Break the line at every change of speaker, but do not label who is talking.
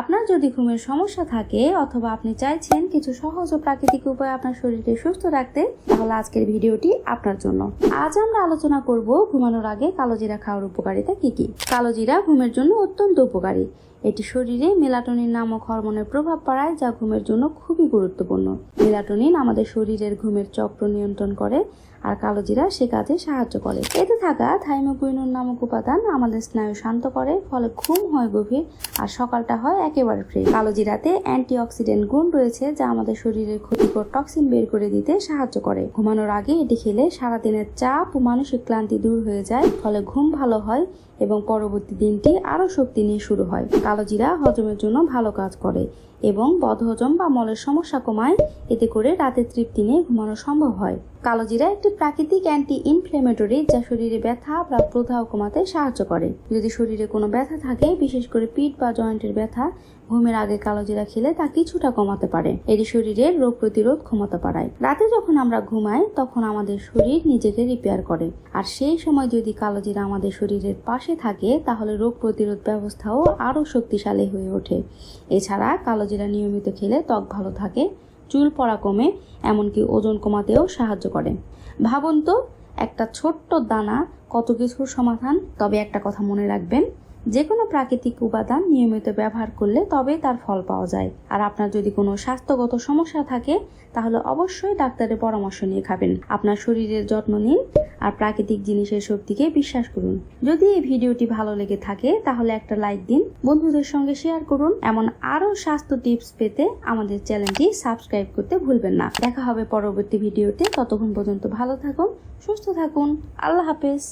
আপনার যদি ঘুমের সমস্যা থাকে অথবা আপনি চাইছেন কিছু সহজ ও প্রাকৃতিক উপায় আপনার শরীরকে সুস্থ রাখতে, তাহলে আজকের ভিডিওটি আপনার জন্য। আজ আমরা আলোচনা করব ঘুমানোর আগে কালোজিরা খাওয়ার উপকারিতা কি কি? কালোজিরা ঘুমের জন্য অত্যন্ত উপকারী। এটি শরীরে মেলাটোনিন নামক হরমোনের প্রভাব পড়ায় যা ঘুমের জন্য খুবই গুরুত্বপূর্ণ। মেলাটোনিন আমাদের শরীরের ঘুমের চক্র নিয়ন্ত্রণ করে আর কালোজিরা সে কাজে সাহায্য করে। এতে থাকা থাইমোকুইনুন নামক উপাদান আমাদের স্নায়ু শান্ত করে, ফলে ঘুম হয় গভীর আর সকালটা হয় একেবারে ফ্রি কালো জিরাতে কালোজিরাতে অ্যান্টিঅক্সিডেন্ট গুণ রয়েছে যা আমাদের শরীরের ক্ষতিকর টক্সিন বের করে দিতে সাহায্য করে। ঘুমানোর আগে এটি খেলে সারাদিনের চাপ ও মানসিক ক্লান্তি দূর হয়ে যায়, ফলে ঘুম ভালো হয় এবং পরবর্তী দিনটি আরও শক্তি নিয়ে শুরু হয়। কালো জিরা হজমের জন্য ভালো কাজ করে। এবং বদহজম বা মলের সমস্যা কমায়। এতে করে রাতে তৃপ্তি নিয়ে ঘুমানো সম্ভব হয়। কালোজিরা একটি প্রাকৃতিক অ্যান্টি ইনফ্লেমেটরি যা শরীরে ব্যথা বা প্রদাহ কমাতে সাহায্য করে। যদি শরীরে কোনো ব্যথা থাকে, বিশেষ করে পিঠ বা জয়েন্টের ব্যথা, ঘুমের আগে কালোজিরা খেলে তা কিছুটা কমাতে পারে। এটি শরীরের রোগ প্রতিরোধ ক্ষমতা বাড়ায়। রাতে যখন আমরা ঘুমাই, তখন আমাদের শরীর নিজেকে রিপেয়ার করে। আর সেই সময় যদি কালোজিরা আমাদের শরীরের পাশে থাকে, তাহলে রোগ প্রতিরোধ ব্যবস্থাও আরও শক্তিশালী হয়ে ওঠে। এছাড়া কালোজিরা নিয়মিত খেলে ত্বক ভালো থাকে, চুল পড়া কমে, এমনকি ওজন কমাতেও সাহায্য করে। ভাবুন তো, একটা ছোট্ট দানা কত কিছুর সমাধান? তবে একটা কথা মনে রাখবেন যে কোনো প্রাকৃতিক উপাদান নিয়মিত ব্যবহার করলে তবেই তার ফল পাওয়া যায়। আর আপনার যদি কোনো স্বাস্থ্যগত সমস্যা থাকে, তাহলে অবশ্যই ডাক্তারের পরামর্শ নিয়ে খাবেন। আপনার শরীরের যত্ন নিন আর প্রাকৃতিক জিনিসের শক্তিকে বিশ্বাস করুন। যদি এই ভিডিওটি ভালো লেগে থাকে, তাহলে একটা লাইক দিন, বন্ধুদের সঙ্গে শেয়ার করুন। এমন আরও স্বাস্থ্য টিপস পেতে আমাদের চ্যানেলটি সাবস্ক্রাইব করতে ভুলবেন না। দেখা হবে পরবর্তী ভিডিওতে। ততক্ষণ পর্যন্ত ভালো থাকুন, সুস্থ থাকুন। আল্লাহ হাফেজ।